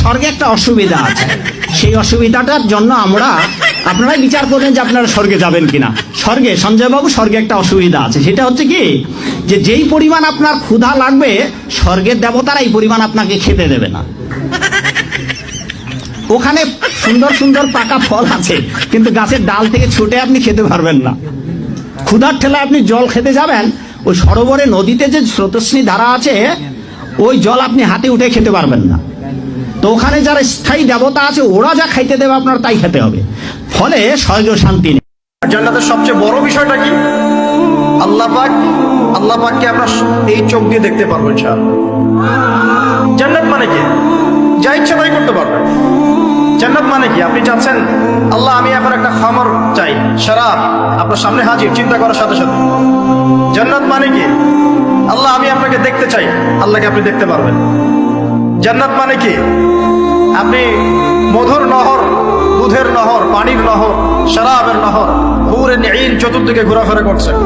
স্বর্গে একটা অসুবিধা আছে। সেই অসুবিধাটার জন্য আমরা, আপনারাই বিচার করবেন যে আপনারা স্বর্গে যাবেন কিনা। স্বর্গে, সঞ্জয়বাবু স্বর্গে একটা অসুবিধা আছে। সেটা হচ্ছে কি, যে যেই পরিমাণ আপনার ক্ষুধা লাগবে, স্বর্গের দেবতারা এই পরিমাণ আপনাকে খেতে দেবে না। ওখানে সুন্দর সুন্দর পাকা ফল আছে, কিন্তু গাছের ডাল থেকে ছুটে আপনি খেতে পারবেন না। ক্ষুধার ঠেলায় আপনি জল খেতে যাবেন, ওই সরোবরে নদীতে যে স্রোতস্বিনী ধারা আছে, ওই জল আপনি হাতে উঠে খেতে পারবেন না। তো ওখানে যারা স্থায়ী দেবতা আছে, ওরা যা খাইতে দেবে আপনার তাই খেতে হবে। ফলে স্বর্গ শান্তি নেই। জান্নাতের সবচেয়ে বড় বিষয়টা কি? আল্লাহ পাক, আল্লাহ পাককে আমরা এই চোখ দিয়ে দেখতে পারব ইনশাআল্লাহ। জান্নাত মানে কি? যা ইচ্ছা তাই করতে পারবেন জান্নাত মানে কি? আপনি চাচ্ছেন, আল্লাহ, আমি এখন একটা খামর চাই, শরাব, আপনার সামনে হাজির, চিন্তা করার সাথে সাথে। জান্নাত মানে কি? আল্লাহ, আমি আপনাকে দেখতে চাই, আল্লাহকে আপনি দেখতে পারবেন। জান্নাত মানে কি? আপনি মধুর নহর, দুধের নহর, পানির নহর, শরাবের নহর হুরে নিন চতুর্দিকে ঘোরাফেরা করছেন।